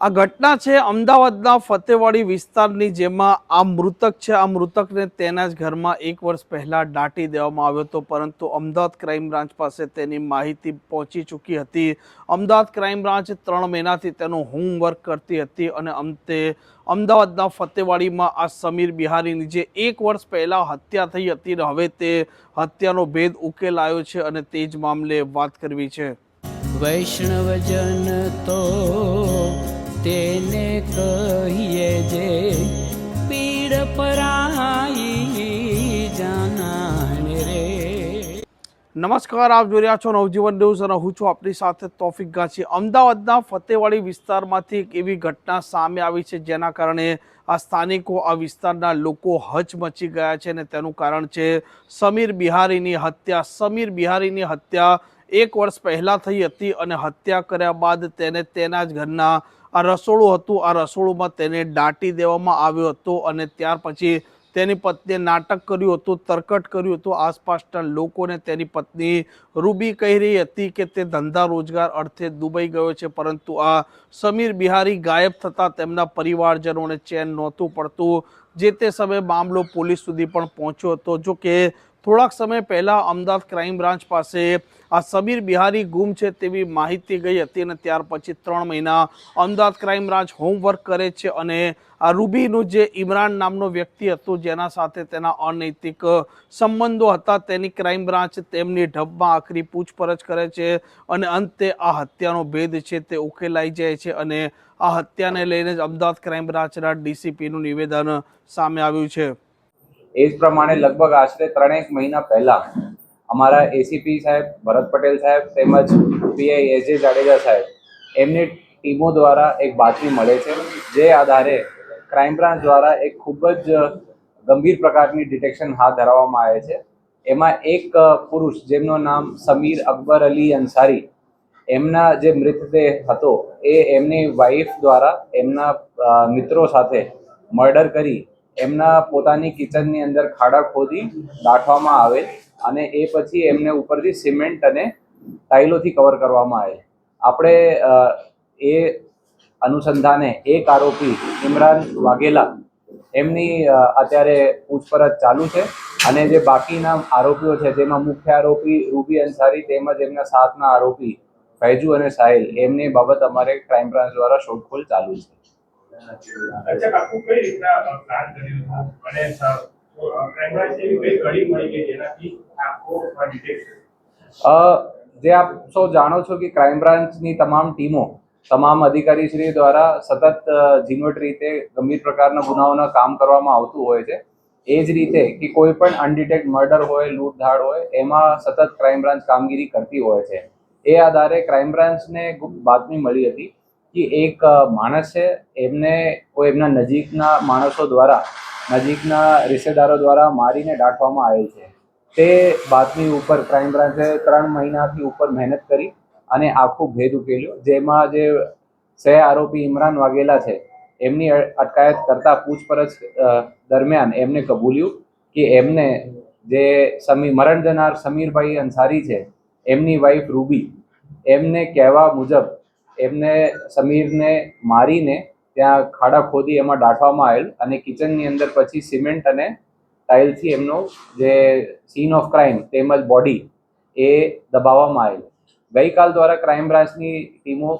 આ ઘટના છે અમદાવાદના ફતેવાડી વિસ્તારની જેમાં આ મૃતક છે. આ મૃતકને તેના જ ઘરમાં એક વર્ષ પહેલાં દાટી દેવામાં આવ્યો હતો, પરંતુ અમદાવાદ ક્રાઇમ બ્રાન્ચ પાસે તેની માહિતી પહોંચી ચૂકી હતી. અમદાવાદ ક્રાઇમ બ્રાન્ચ ત્રણ મહિનાથી તેનું હોમવર્ક કરતી હતી અને અંતે અમદાવાદના ફતેવાડીમાં આ સમીર બિહારીની જે એક વર્ષ પહેલાં હત્યા થઈ હતી ને હવે તે હત્યાનો ભેદ ઉકેલાયો છે અને તે જ મામલે વાત કરવી છે. વૈષ્ણવજન તો તેને કહીએ જે પીડ પરાઈ જાનાને રે. નમસ્કાર, આપ જોઈ રહ્યા છો નવજીવન ન્યૂઝ અને હું છું આપની સાથે તોફિક ગાછી અમદાવાદના ફતેવાડી વિસ્તારમાંથી એક એવી ઘટના સામે આવી છે જેના કારણે આ સ્થાનિકો આ વિસ્તારના લોકો હચમચી ગયા છે અને તેનું કારણ છે સમીર બિહારીની હત્યા. સમીર બિહારીની હત્યા એક વર્ષ પહેલાં થઈ હતી અને હત્યા કર્યા બાદ તેને તેના જ ઘરના આ રસોડું હતું. આ રસોડુંમાં તેને દાટી દેવામાં આવ્યો હતો અને ત્યાર પછી તેની પત્નીએ નાટક કર્યું હતું, તરકટ કર્યું હતું. આસપાસના લોકોને તેની પત્ની રૂબી કહી રહી હતી કે તે ધંધા રોજગાર અર્થે દુબઈ ગયો છે, પરંતુ આ સમીર બિહારી ગાયબ થતાં તેમના પરિવારજનોને ચેન નહોતું પડતું. જે તે સમયે મામલો પોલીસ સુધી પણ પહોંચ્યો હતો. જો કે થોડાક સમય પહેલાં અમદાવાદ ક્રાઇમ બ્રાન્ચ પાસે આ સમીર બિહારી ગુમ છે તેવી માહિતી ગઈ હતી અને ત્યાર પછી ત્રણ મહિના અમદાવાદ ક્રાઇમ બ્રાન્ચ હોમવર્ક કરે છે અને આ રૂબીનું જે ઇમરાન નામનો વ્યક્તિ હતો, જેના સાથે તેના અનૈતિક સંબંધો હતા, તેની ક્રાઇમ બ્રાન્ચ તેમની ઢબમાં આખરી પૂછપરછ કરે છે અને અંતે આ હત્યાનો ભેદ છે તે ઉકેલાઈ જાય છે અને આ હત્યાને લઈને જ અમદાવાદ ક્રાઇમ બ્રાન્ચના ડીસીપીનું નિવેદન સામે આવ્યું છે. એ જ પ્રમાણે લગભગ આશરે ત્રણેક મહિના પહેલા અમારા એસીપી સાહેબ, ભરત પટેલ સાહેબ તેમજ પીઆઈ એસ જે જાડેજા સાહેબ, એમની ટીમો દ્વારા એક બાતમી મળે છે, જે આધારે ક્રાઇમ બ્રાન્ચ દ્વારા એક ખૂબ જ ગંભીર પ્રકારની ડિટેક્શન હાથ ધરવામાં આવે છે. એમાં એક પુરુષ જેમનું નામ સમીર અકબર અલી અંસારી, એમના જે મૃતદેહ હતો એ એમની વાઈફ દ્વારા એમના મિત્રો સાથે મર્ડર કરી એમના પોતાની કિચનની અંદર ખાડા ખોદી દાટવામાં આવે અને એ પછી એમને ઉપરથી સિમેન્ટ અને ટાઇલોથી કવર કરવામાં આવે આપણે એ અનુસંધાને એક આરોપી ઇમરાન વાઘેલા એમની અત્યારે પૂછપરછ ચાલુ છે અને જે બાકીના આરોપીઓ છે, જેમાં મુખ્ય આરોપી રૂબી અંસારી તેમજ એમના સાથના આરોપી ફૈજુ અને સાહિલ, એમની બાબત અમારે ક્રાઇમ બ્રાન્ચ દ્વારા શોધખોળ ચાલુ છે. અચ્છા જે આપ સૌ જાણો છો કે ક્રાઇમ બ્રાન્ચની તમામ ટીમો, તમામ અધિકારીશ્રી દ્વારા સતત ઝીણવટ રીતે, ગંભીર પ્રકારના ગુનાઓના કામ કરવામાં આવતું હોય છે. એ જ રીતે કે કોઈ પણ અનડિટેક્ટ મર્ડર હોય, લૂંટધાડ હોય, એમાં સતત ક્રાઇમ બ્રાન્ચ કામગીરી કરતી હોય છે. એ આધારે ક્રાઇમ બ્રાન્ચને ગુપ્ત બાતમી મળી હતી. કે એક માણસ છે, એમને કોઈ એમના નજીકના માણસો દ્વારા, નજીકના રિશ્તેદારો દ્વારા મારીને દાટવામાં આવેલ છે. તે બાતમી ઉપર ક્રાઇમ બ્રાન્ચે ત્રણ મહિનાથી ઉપર મહેનત કરી અને આખું ભેદ ઉકેલ્યો. જેમાં જે સહ આરોપી ઇમરાન વાઘેલા છે, એમની અટકાયત કરતા પૂછપરછ દરમિયાન એમને કબૂલ્યું કે એમને જે સમી મરણ જનાર સમીરભાઈ અંસારી છે, એમની વાઈફ રૂબી, એમને કહેવા મુજબ એમને, સમીરને મારીને ત્યાં ખાડા ખોદી એમાં દાટવામાં આવેલ અને કિચનની અંદર પછી સિમેન્ટ અને ટાઇલથી એમનો જે સીન ઓફ ક્રાઇમ તેમજ બોડી એ દબાવવામાં આવેલ. ગઈકાલ દ્વારા ક્રાઇમ બ્રાન્ચની ટીમો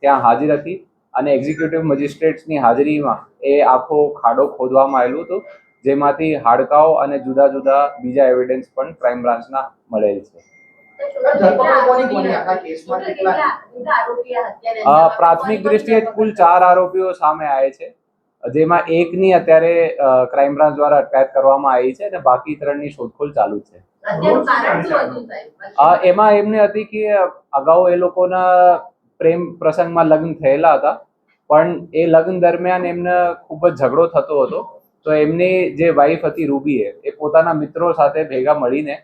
ત્યાં હાજર હતી અને એક્ઝિક્યુટિવ મજિસ્ટ્રેટ્સની હાજરીમાં એ આખો ખાડો ખોદવામાં આવેલું હતું, જેમાંથી હાડકાઓ અને જુદા જુદા બીજા એવિડન્સ પણ ક્રાઇમ બ્રાન્ચના મળેલ છે. પ્રાથમિક દ્રષ્ટિએ કુલ ચાર આરોપીઓ સામે આવે છે. જેમાં એકની અત્યારે ક્રાઇમ બ્રાન્ચ દ્વારા અટકાયત કરવામાં આવી છે અને બાકી ત્રણની શોધખોળ ચાલુ છે. એમાં એમને હતી કે અગાઉ એ લોકોના પ્રેમ પ્રસંગમાં લગ્ન થયેલા હતા. પણ એ લગ્ન દરમિયાન એમને ખૂબ જ ઝઘડો થતો હતો. તો એમની જે વાઈફ હતી રૂબીએ એ પોતાના મિત્રો સાથે ભેગા મળીને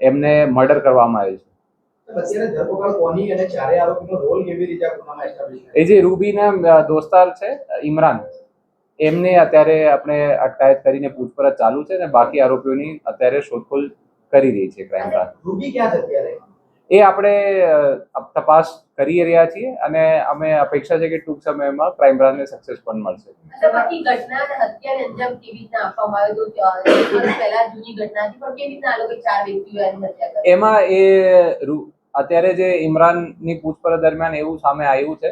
એમને મર્ડર કરવામાં આવ્યું છે. એ જે રૂબીના દોસ્તાર છે ઇમરાન એમને અત્યારે આપણે અટકાયત કરીને પૂછપરછ ચાલુ છે અને બાકી આરોપીઓની અત્યારે શોધખોળ કરી રહી છે ક્રાઇમ બ્રાન્ચ. રૂબી ક્યાં છે અત્યારે? એ આપણે તપાસ કરી રહ્યા છીએ અને અમે અપેક્ષા છે કે ટૂંક સમયમાં ક્રાઇમ બ્રાન્ચને સક્સેસ પણ મળશે. અને ઘટના અને હત્યાને અંજામ કેવી રીતના આપવામાં આવ્યો તો અ, એક વર્ષ પહેલા જૂની ઘટના હતી પણ કેવી રીતના આ લોકો ચાર વ્યક્તિઓ હત્યા કરી? એમાં એ અત્યારે જે ઇમરાનની પૂછપરછ દરમિયાન એવું સામે આવ્યું છે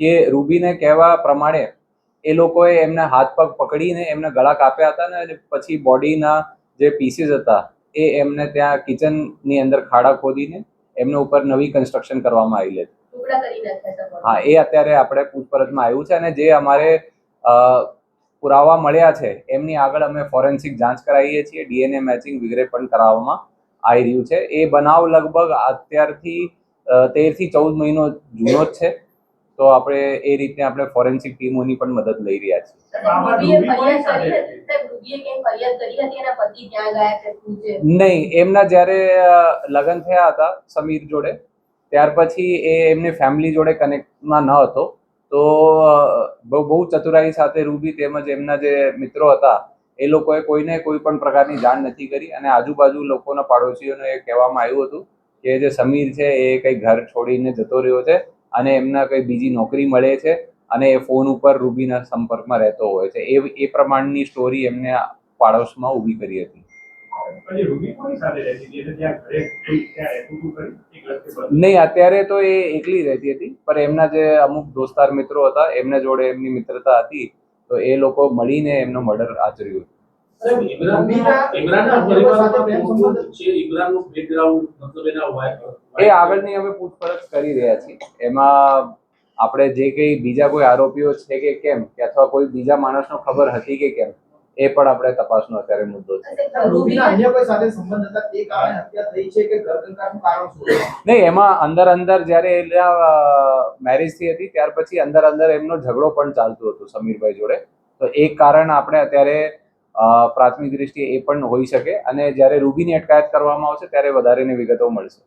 કે રૂબીને કહેવા પ્રમાણે એ લોકોએ એમના હાથ પગ પકડીને એમને ગળા કાપ્યા હતા ને પછી બોડીના જે પીસીસ હતા એ એમને ત્યાં કિચનની અંદર ખાડા ખોદીને એમના ઉપર નવી કન્સ્ટ્રક્શન કરવામાં આવી હતા. હા એ અત્યારે આપણે પૂછપરછમાં આવ્યું છે અને જે અમારે પુરાવા મળ્યા છે એમની આગળ અમે ફોરેન્સિક જાંચ કરાવીએ છીએ ડીએનએ મેચિંગ વગેરે પણ કરાવવામાં આવી રહ્યું છે. એ બનાવ લગભગ અત્યારથી તેરથી ચૌદ મહિનો જૂનો જ છે. તો આપણે એ રીતે આપણે ફોરેન્સિક ટીમોની પણ મદદ લઈ રહ્યા છીએ. નહીં એમના જ્યારે લગ્ન થયા હતા સમીર જોડે ત્યાર પછી એ એમની ફેમિલી જોડે કનેક્ટમાં ન હતો. તો બહુ બહુ ચતુરાઈ સાથે રૂબી તેમજ એમના જે મિત્રો હતા એ લોકોએ કોઈને કોઈ પણ પ્રકારની જાણ નથી કરી અને આજુબાજુ લોકોના પાડોશીઓને એ કહેવામાં આવ્યું હતું કે જે સમીર છે એ કંઈ ઘર છોડીને જતો રહ્યો છે અને એમના કંઈ બીજી નોકરી મળે છે. અને એ ફોન ઉપર રૂબીના સંપર્કમાં રહેતો હોય છે. એ એ પ્રમાણની સ્ટોરી એમને પાડોશમાં ઊભી કરી હતી. નહીં અત્યારે તો એ એકલી રહેતી હતી પણ એમના જે અમુક દોસ્તાર મિત્રો હતા એમના જોડે એમની મિત્રતા હતી તો એ લોકો મળીને એમનો મર્ડર આચર્યું ઇમરાનના ઇમરાનના પરિવારમાં મોટું છે? ઇમરાનનું બેકગ્રાઉન્ડ મતલબ એના વાઇફ એ આગળની અમે પૂછપરછ કરી રહ્યા છીએ. એમાં આપણે જે કંઈ બીજા કોઈ આરોપીઓ છે કે કેમ કે અથવા કોઈ બીજા માણસનો ખબર હતી કે કેમ એ પણ આપણે તપાસનો અત્યારે મુદ્દો છે. અને રૂબીના રૂબીના અન્ય કોઈ સાથે સંબંધ હતા? તે કારણે હત્યા થઈ છે કે ઘરકંકાળનું કારણ શું છે? નહીં એમાં અંદર અંદર જ્યારે એના મેરેજ થઈ હતી ત્યાર પછી અંદર અંદર એમનો ઝઘડો પણ ચાલતું હતું સમીરભાઈ જોડે. તો એક કારણ આપણે અત્યારે અ, પ્રાથમિક દ્રષ્ટિએ એ પણ હોઈ શકે. અને જ્યારે રૂબીની અટકાયત કરવામાં આવશે ત્યારે વધારેની વિગતો મળશે.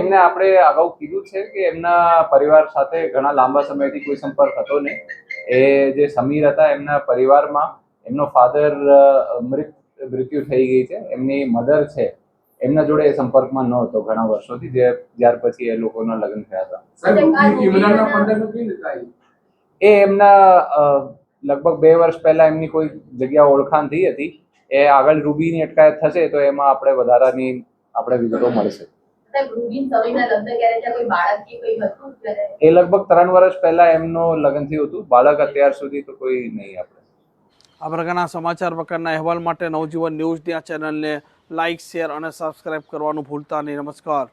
એમને આપણે અગાઉ કીધું છે કે એમના પરિવાર સાથે ઘણા લાંબા સમયથી કોઈ સંપર્ક હતો નહીં. એ જે સમીર હતા એમના પરિવારમાં એમનો ફાધર મૃત મૃત્યુ થઈ ગઈ છે. એમની મધર છે. એમના જોડે એ સંપર્કમાં ન હતો ઘણા વર્ષોથી જે ત્યાર પછી એ લોકોના લગ્ન થયા હતા. એ એમના લગભગ બે વર્ષ પહેલા એમની કોઈ જગ્યા ઓળખાણ થઈ હતી. એ આગળ રૂબીની અટકાયત થશે તો એમાં આપણે વધારાની આપણે વિગતો મળશે? એ લગભગ ત્રણ વર્ષ પહેલા એમનો લગ્ન થયું હતું. બાળક અત્યાર સુધી તો કોઈ નહીં આપણે. આ પ્રકારના સમાચાર પ્રકારના અહેવાલ માટે નવજીવન ન્યૂઝની આ ચેનલને લાઇક શેર અને સબસ્ક્રાઇબ કરવાનું ભૂલતા નહીં. નમસ્કાર.